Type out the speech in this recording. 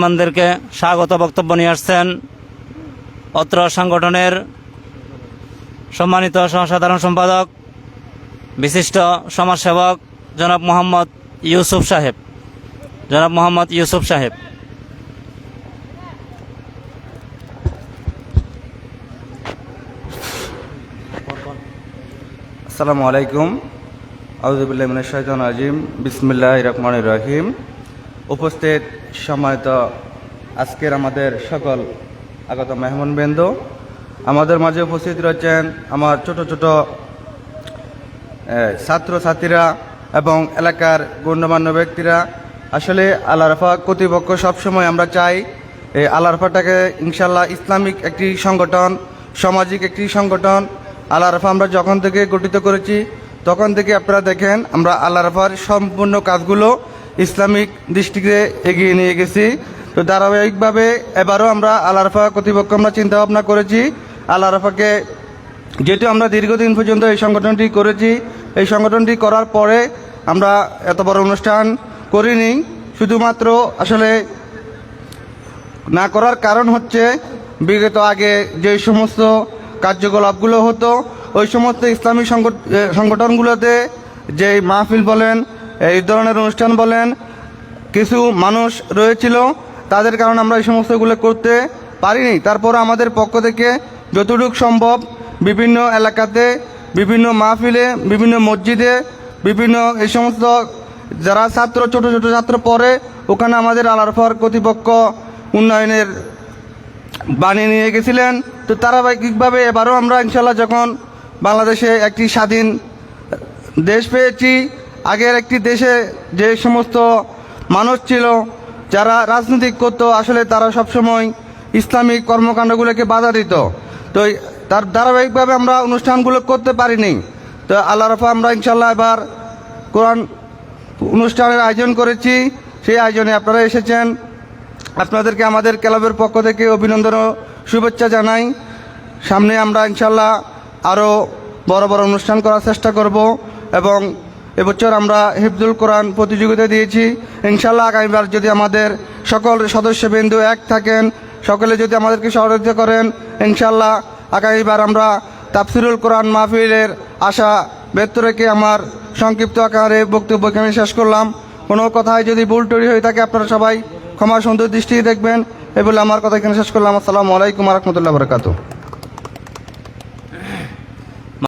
আমাদেরকে স্বাগত বক্তব্য নিয়ে আসছেন অত্র সংগঠনের সম্মানিত সহসাধারণ সম্পাদক, বিশিষ্ট সমাজসেবক জনাব মোহাম্মদ ইউসুফ সাহেব। জনাব মোহাম্মদ ইউসুফ সাহেব। আসসালামু আলাইকুম। আউজুবিল্লাহিমিনাশাইতান আজিম বিসমিল্লাহ রহমান রহিম। উপস্থিত সম্মানিত আজকের আমাদের সকল আগত মেহমানবৃন্দ। আমাদের মাঝে উপস্থিত রয়েছেন আমার ছোট ছোট ছাত্র ছাত্রীরা এবং এলাকার গণ্যমান্য ব্যক্তিরা। আসলে আল্লাহরফা কর্তৃপক্ষ সবসময় আমরা চাই এই আল্লাহরফাটাকে ইনশাল্লাহ ইসলামিক একটি সংগঠন, সামাজিক একটি সংগঠন। আল্লাহরফা আমরা যখন থেকে গঠিত করেছি, তখন থেকে আপনারা দেখেন আমরা আল্লাহরফার সম্পূর্ণ কাজগুলো ইসলামিক দৃষ্টিতে এগিয়ে নিয়ে গেছি। তো ধারাবাহিকভাবে এবারও আমরা আল্লাহরফা কর্তৃপক্ষ আমরা চিন্তা ভাবনা করেছি আল্লাহরফাকে যেহেতু আমরা দীর্ঘদিন পর্যন্ত এই সংগঠনটি করেছি, এই সংগঠনটি করার পরে আমরা এত বড় অনুষ্ঠান করিনি। শুধুমাত্র আসলে না করার কারণ হচ্ছে, বিগত আগে যে সমস্ত কার্যকলাপগুলো হতো, ওই সমস্ত ইসলামী সংগঠ- সংগঠনগুলোতে যে মাহফিল বলেন এই ধরনের অনুষ্ঠান বলেন, কিছু মানুষ রয়েছিল, তাদের কারণে আমরা এই সমস্তগুলো করতে পারিনি। তারপর আমাদের পক্ষ থেকে যতটুকু সম্ভব বিভিন্ন এলাকাতে, বিভিন্ন মাহফিলে, বিভিন্ন মসজিদে, বিভিন্ন এই সমস্ত যারা ছাত্র, ছোট ছোট ছাত্র পড়ে, ওখানে আমাদের আলারফার কর্তৃপক্ষ উন্নয়নের বানিয়ে নিয়ে গেছিলেন। তো ধারাবাহিকভাবে এবারও আমরা ইনশাল্লাহ যখন বাংলাদেশে একটি স্বাধীন দেশ পেয়েছি আগের একটি দেশে যে সমস্ত মানুষ ছিল, যারা রাজনৈতিক করতো, আসলে তারা সবসময় ইসলামিক কর্মকাণ্ডগুলোকে বাধা দিত। তো তার ধারাবাহিকভাবে আমরা অনুষ্ঠানগুলো করতে পারিনি। তো আল্লাহ রফা, আমরা ইনশাল্লাহ এবার কোরআন অনুষ্ঠানের আয়োজন করেছি। সেই আয়োজনে আপনারা এসেছেন। আপনাদেরকে আমাদের ক্লাবের পক্ষ থেকে অভিনন্দন ও শুভেচ্ছা জানাই। সামনে আমরা ইনশাল্লাহ আরও বড় বড় অনুষ্ঠান করার চেষ্টা করব এবং এবছর আমরা হিফজুল কোরআন প্রতিযোগিতা দিয়েছি। ইনশাল্লাহ আগামীবার যদি আমাদের সকল সদস্যবৃন্দ এক থাকেন, সকলে যদি আমাদেরকে সহযোগিতা করেন ইনশাল্লাহ আগামীবার আমরা তাফসিরুল কোরআন মাহফিলের আশা ব্যক্ত রেখে আমার সংক্ষিপ্ত আকারে বক্তব্য এখানে শেষ করলাম। কোনো কথায় যদি ভুল টরি হয়ে থাকে, আপনারা সবাই ক্ষমা সুন্দর দৃষ্টি দেখবেন। এ বলে আমার কথা এখানে শেষ করলাম। আসসালামু আলাইকুম রহমতুল্লাহ বরকাতু